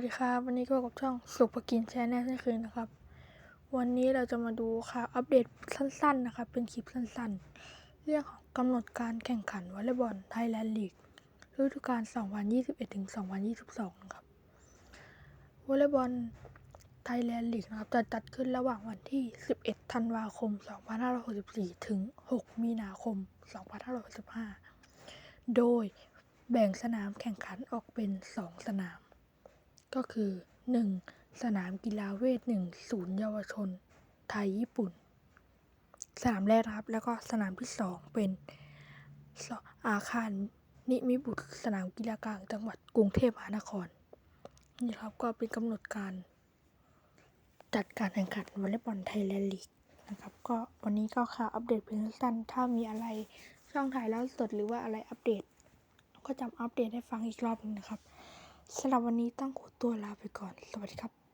ัสดีครับ วันนี้ก็กับช่องสุภกินแชนแนลเช่นคยนะครับ วันนี้เราจะมาดูข่าวอัปเดตสั้นๆนะครับ เป็นคลิปสั้นๆ เรื่องของกำหนดการแข่งขันวอลเลย์บอลไทยแลนด์ลีกฤดูกาล 2021ถึง2022 นะครับวอลเลย์บอลไทยแลนด์ลีกนะครับจะจัดขึ้นระหว่างวันที่ 11 ธันวาคม 2564 ถึง 6 มีนาคม 2565 โดยแบ่งสนามแข่งขันออกเป็น 2 สนาม ก็คือ 1. สนามกีฬาเวทหนึ่งศูนย์เยาวชน ไทยญี่ปุ่น สนามแรกนะครับ แล้วก็สนามที่2เป็นอาคารนิมิบุตรสนามกีฬากลางจังหวัดกรุงเทพมหานครนี่ครับก็เป็นกำหนดการ จัดการแข่งขันวอลเลย์บอลไทยแลนด์ลีกนะครับ ก็วันนี้ก็ข่าวอัปเดตเพียงสั้นถ้ามีอะไรช่องถ่ายแล้วสดหรือว่าอะไรอัปเดต ก็จะอัปเดตให้ฟังอีกรอบหนึงนะครับ สำหรับวันนี้ต้องขอตัวลาไปก่อน สวัสดีครับ